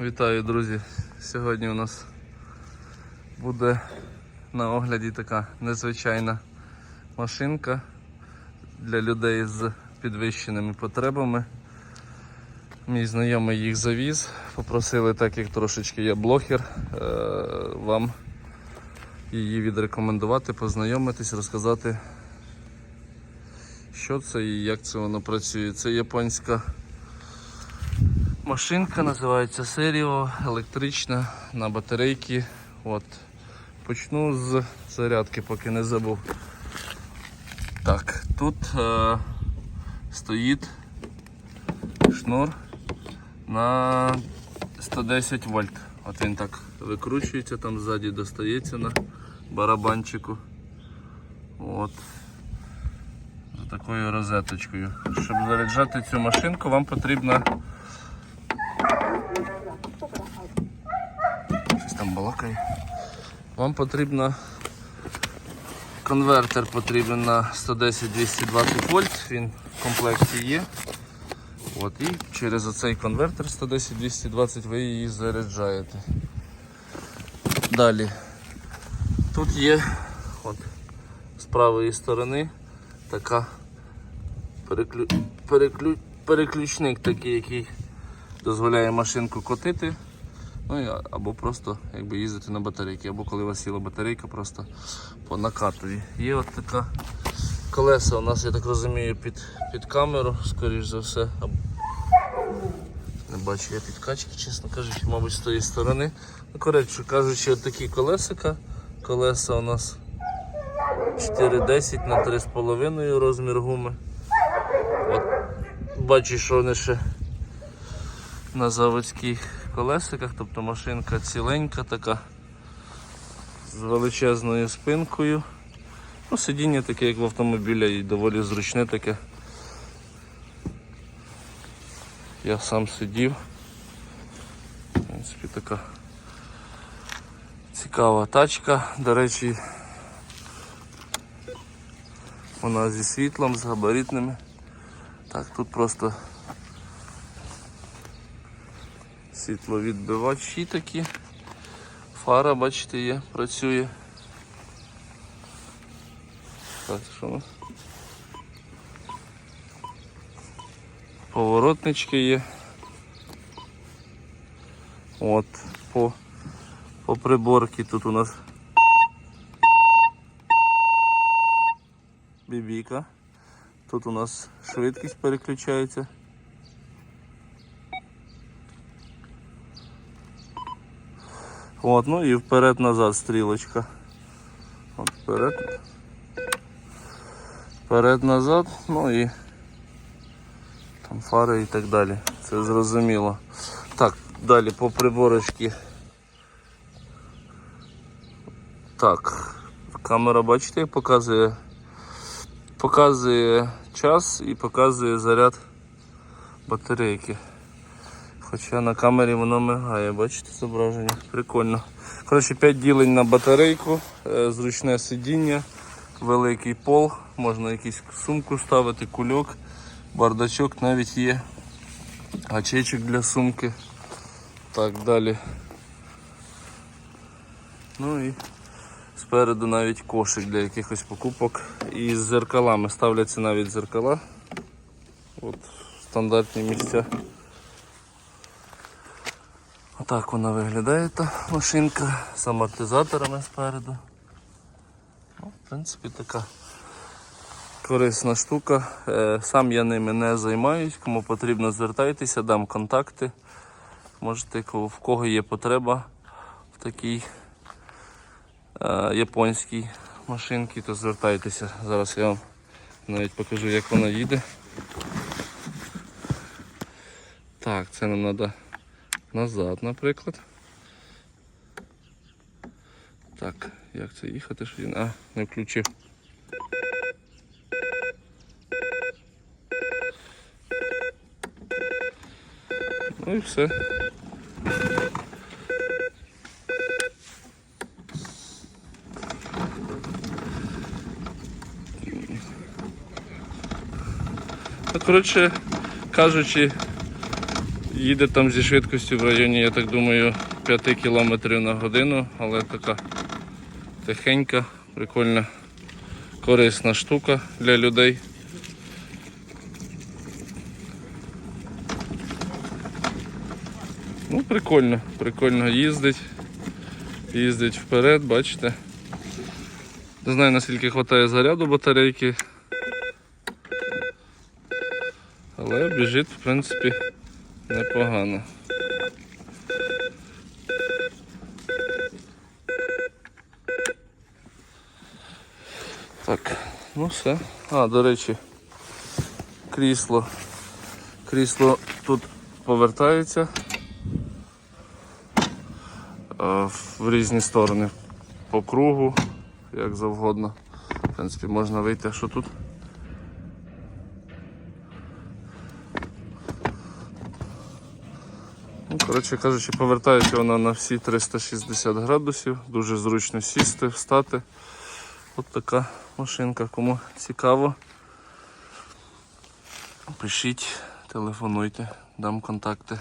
Вітаю, друзі! Сьогодні у нас буде на огляді така незвичайна машинка для людей з підвищеними потребами. Мій знайомий їх завіз. Попросили, так як трошечки я блогер, е, вам її відрекомендувати, познайомитись, розказати, що це і як це воно працює. Це японська Машинка називається Серіо, електрична на батарейки. От. Почну з зарядки, поки не забув. Так, тут е, стоїть шнур на 110 вольт. От він так викручується, там ззаді достається на барабанчику. От. За такою розеточкою. Щоб заряджати цю машинку, вам потрібно там. Вам потрібно конвертер потрібен на 110-220 вольт, він в комплекті є. От, і через оцей конвертер 110-220 ви її заряджаєте. Далі. Тут є от, з правої сторони така переклю... Переклю... переключник такий, який дозволяє машинку котити. Ну, або просто якби їздити на батарейки, або коли у вас сіла батарейка, просто по накатові. Є от така колеса у нас, я так розумію, під, під камеру, скоріш за все. Не бачу я підкачки, чесно кажучи, мабуть, з тої сторони. Ну, коротше кажучи, от такі колесика. Колеса у нас 4,10 на 3,5 розмір гуми. От, бачу, що вони ще на заводських колесиках, тобто машинка ціленька така з величезною спинкою. Ну, сидіння таке, як в автомобіля, і доволі зручне таке. Я сам сидів. В принципі, така цікава тачка. До речі, вона зі світлом, з габаритними. Так, тут просто світловідбивачі такі. Фара, бачите, є, працює. Так, що у? Поворотнички є. От, по, по приборці тут у нас бібіка. Тут у нас швидкість переключається. От, ну і вперед-назад стрілочка. От вперед. Вперед-назад, ну і там фари і так далі. Це зрозуміло. Так, далі по приборочці. Так, камера, бачите, показує. Показує час і показує заряд батарейки. Хоча на камері воно мигає, бачите зображення? Прикольно. Коротше, 5 ділень на батарейку, е, зручне сидіння, великий пол, можна якусь сумку ставити, кульок, бардачок навіть є, гачечок для сумки. Так, далі. Ну і спереду навіть кошик для якихось покупок. І з зеркалами ставляться навіть зеркала. От стандартні місця. Отак вона виглядає та машинка з амортизаторами спереду. Ну, в принципі, така корисна штука. Е, Сам я ними не займаюсь. Кому потрібно, звертайтеся, дам контакти. Можете, в кого є потреба в такій е, японській машинці, то звертайтеся. Зараз я вам навіть покажу, як вона їде. Так, це нам треба назад, наприклад. Так, як це їхати? Що він? А, не включив. Ну і все. Ну, коротше кажучи, Їде там зі швидкістю в районі, я так думаю, 5 км на годину, але така тихенька, прикольна, корисна штука для людей. Ну, прикольно, прикольно їздить. Їздить вперед, бачите. Не знаю наскільки вистачає заряду батарейки. Але біжить, в принципі, непогано. Так, ну все. А, до речі, крісло. Крісло тут повертається в різні сторони. По кругу, як завгодно. В принципі, можна вийти, що тут. Ну, коротше кажучи, повертається вона на всі 360 градусів. Дуже зручно сісти, встати. От така машинка. Кому цікаво. Пишіть, телефонуйте, дам контакти.